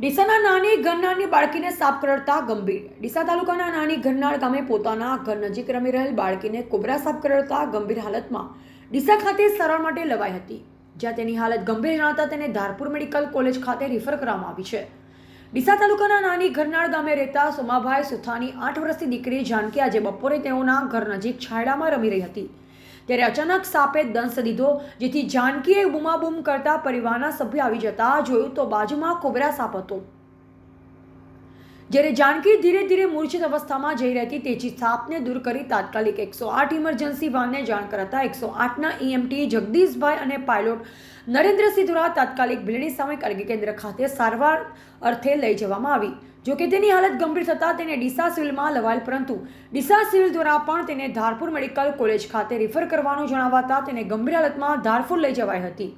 ડીસાના નાની ગરનાળની બાળકીને સાપ કરડતા ગંભીર. ડીસા તાલુકાના નાની ગરનાળ ગામે પોતાના ઘર નજીક રમી રહેલ બાળકીને કોબરા સાપ કરડતા ગંભીર હાલતમાં ડીસા ખાતે સારવાર માટે લવાઈ હતી. જ્યાં તેની હાલત ગંભીર જણાતા તેને ધારપુર મેડિકલ કોલેજ ખાતે રિફર કરવામાં આવી છે. ડીસા તાલુકાના નાની ઘરનાળ ગામે રહેતા સોમાભાઈ સુથાની આઠ વર્ષની દીકરી જાનકી આજે બપોરે તેઓના ઘર નજીક છાયડામાં રમી રહી હતી. ત્યારે અચાનક સાપે દંશ દીધો, જેથી જાનકીએ બૂમાબૂમ કરતા પરિવારના સભ્ય આવી જતા જોયું તો બાજુમાં કોબરા સાપ હતો. જ્યારે જાનકી ધીરે ધીરે મૂર્છિત અવસ્થામાં જઈ રહી હતી તેજી સાપને દૂર કરી તાત્કાલિક એકસો આઠ ઇમરજન્સી વાનને જાણ કરાતા એકસો આઠના ઈએમટી જગદીશભાઈ અને પાયલોટ નરેન્દ્રસિંહ દ્વારા તાત્કાલિક ભીલડી સામે આરોગ્ય કેન્દ્ર ખાતે સારવાર અર્થે લઈ જવામાં આવી. જોકે તેની હાલત ગંભીર થતાં તેને ડીસા સિવિલમાં લવાયેલ, પરંતુ ડીસા સિવિલ દ્વારા પણ તેને ધારપુર મેડિકલ કોલેજ ખાતે રિફર કરવાનું જણાવાતા તેને ગંભીર હાલતમાં ધારપુર લઈ જવાઈ હતી.